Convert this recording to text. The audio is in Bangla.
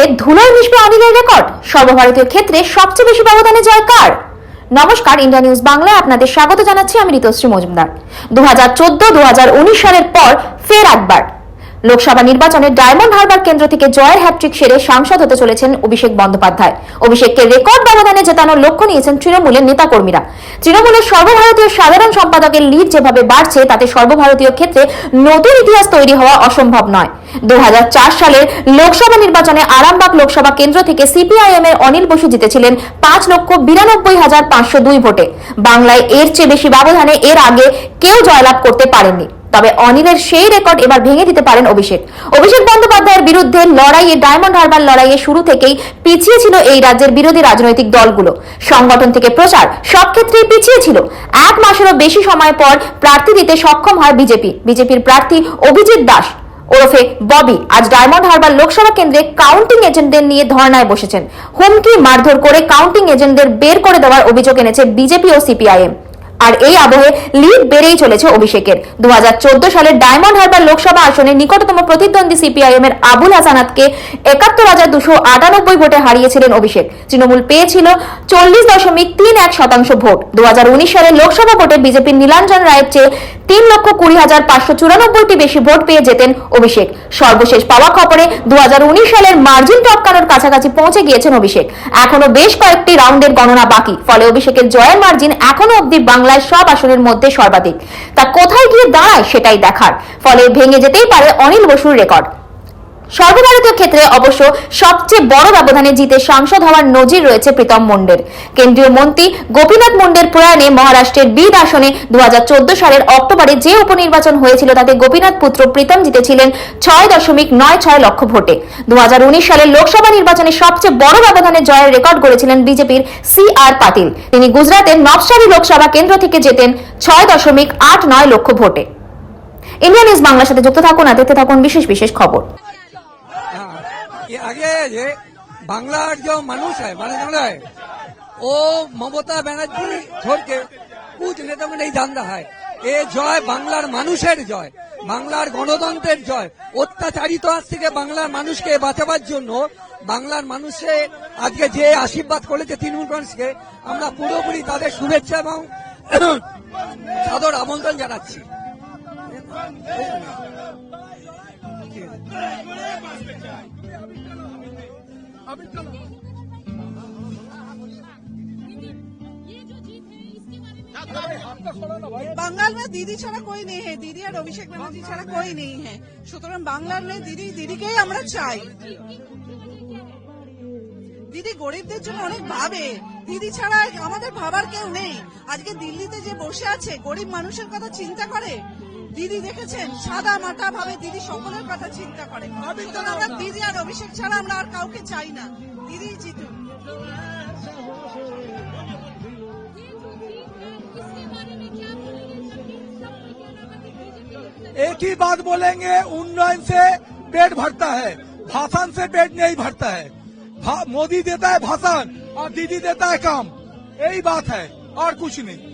ভোটে ধুলোয় মিশবে অনিলের রেকর্ড। সর্বভারতীয় ক্ষেত্রে সবচেয়ে বেশি ব্যবধানে জয় কার? নমস্কার, ইন্ডিয়া নিউজ বাংলায় আপনাদের স্বাগত জানাচ্ছি, আমি ঋতুশ্রী মজুমদার। দু হাজার চোদ্দ দু সালের পর ফের একবার। লোকসভা নির্বাচনে ডায়মন্ড হারবার কেন্দ্র থেকে জয়ের হ্যাট্রিক সেরে সাংসদ হতে চলেছেন অভিষেক বন্দ্যোপাধ্যায়। অভিষেককে রেকর্ড ব্যবধানে জেতানোর লক্ষ্য নিয়েছেন তৃণমূলের নেতাকর্মীরা। তৃণমূলের সর্বভারতীয় সাধারণ সম্পাদকের লিড যেভাবে বাড়ছে, তাতে সর্বভারতীয় ক্ষেত্রে নতুন ইতিহাস তৈরি হওয়া অসম্ভব নয়। দু সালের লোকসভা নির্বাচনে আরামবাগ লোকসভা কেন্দ্র থেকে সিপিআইএম এর অনিল বসু জিতেছিলেন পাঁচ লক্ষ বিরানব্বই হাজার পাঁচশো দুই ভোটে। বাংলায় এর চেয়ে বেশি ব্যবধানে এর আগে কেউ জয়লাভ করতে পারেননি। তবে অনিলের সেই রেকর্ড এবার ভেঙে দিতে পারেন অভিষেক। অভিষেক বন্দ্যোপাধ্যায়ের বিরুদ্ধে লড়াইয়ে ডায়মন্ড হারবার লড়াইয়ে শুরু থেকেই পিছিয়ে ছিল এই রাজ্যের বিরোধী রাজনৈতিক দলগুলো। সংগঠন থেকে প্রচার সব ক্ষেত্রেই পিছিয়ে ছিল। এক মাসেরও বেশি সময় পর প্রার্থী দিতে সক্ষম হয় বিজেপি। বিজেপির প্রার্থী অভিজিৎ দাস। ওরফে ববি আজ ডায়মন্ড হারবার লোকসভা কেন্দ্রে কাউন্টিং এজেন্টদের নিয়ে ধর্নায় বসেছেন। হুমকি মারধর করে কাউন্টিং এজেন্টদের বের করে দেওয়ার অভিযোগ এনেছে বিজেপি ও সিপিআইএম। আর এই আবহে লিড বেড়েই চলেছে অভিষেকের। দু সালের ডায়মন্ড হারবার লোকসভা আসনে নিকটতম প্রতিদ্বন্দ্বী সিপিআইএম এর আবুল হাসানাতকে একাত্তর হাজার দুশো আটানব্বই ভোটে হারিয়েছিলেন অভিষেক। তৃণমূল পেয়েছিল চল্লিশ দশমিক তিন এক শতাংশ ভোট। দু সালের লোকসভা ভোটে বিজেপির নীলাঞ্জন রায়ের চেয়ে তিন লক্ষ কুড়ি হাজার পাঁচশো চুরানব্বইটি বেশি ভোট পেয়ে যেতেন অভিষেক। সর্বশেষ পাওয়া খবরে দু হাজার উনিশ সালের মার্জিন টপকানোর কাছাকাছি পৌঁছে গিয়েছেন অভিষেক। এখনও বেশ কয়েকটি রাউন্ডের গণনা বাকি, ফলে অভিষেকের জয়ের মার্জিন এখনও অবধি বাংলায় সব আসনের মধ্যে সর্বাধিক। তা কোথায় গিয়ে দাঁড়ায় সেটাই দেখার, ফলে ভেঙে যেতেই পারে অনিল বসুর রেকর্ড। সর্বভারতীয় ক্ষেত্রে অবশ্য সবচেয়ে বড় ব্যবধানে জিতে সাংসদ হওয়ার নজির রয়েছে প্রীতম মুন্ডের কেন্দ্রীয় মন্ত্রী গোপীনাথ মুন্ডের প্রয়াণে মহারাষ্ট্রের বিদ আসনে দু সালের অক্টোবরে যে উপনির্বাচন হয়েছিল তাতে গোপীনাথ পুত্র প্রীতম জিতেছিলেন ছয় দশমিক নয় ছয় লক্ষ ভোটে। দু সালের লোকসভা নির্বাচনে সবচেয়ে বড় ব্যবধানে জয়ের রেকর্ড গড়েছিলেন বিজেপির সি আর পাতিল তিনি গুজরাটের নবসারী লোকসভা কেন্দ্র থেকে জেতেন ছয় দশমিক আট নয় লক্ষ ভোটে। ইন্ডিয়া নিউজ বাংলার সাথে যুক্ত থাকুন আর দেখতে থাকুন বিশেষ বিশেষ খবর। ये आगे ये बांग्लार जो मनुष्य है माने जान रहा है वो ममता बनर्जी छोड़ के कुछ नेता में नहीं जान रहा है এ জয় বাংলার মানুষের জয় বাংলার গণতন্ত্রের জয় অত্যাচারিত আজ থেকে বাংলার মানুষকে বাঁচাবার জন্য বাংলার মানুষে আজকে যে আশীর্বাদ করেছে তৃণমূল কংগ্রেসকে আমরা পুরোপুরি তাদের শুভেচ্ছা এবং সাদর আমন্ত্রণ জানাচ্ছি बंगाल में दीदी ছাড়া कोई नहीं है दीदी और अभिषेक बनर्जी ছাড়া कोई नहीं है সুতরাং বাংলার মেয়ে দিদি দিদিকেই আমরা চাই দিদি গরিবদের জন্য অনেক ভাবে দিদি ছাড়া আমাদের ভাবার কেউ নেই আজকে দিল্লিতে যে বসে আছে গরিব মানুষের কথা চিন্তা করে দিদি দেখেছেন সাদা মাটা ভাবে দিদি সকলের কথা চিন্তা করে সুতরাং আমরা দিদি আর অভিষেক ছাড়া আমরা আর কাউকে চাই না দিদি জিতুক एक ही बात बोलेंगे उन्नयन से पेट भरता है भाषण से पेट नहीं भरता है भा- मोदी देता है भाषण और दीदी देता है काम यही बात है और कुछ नहीं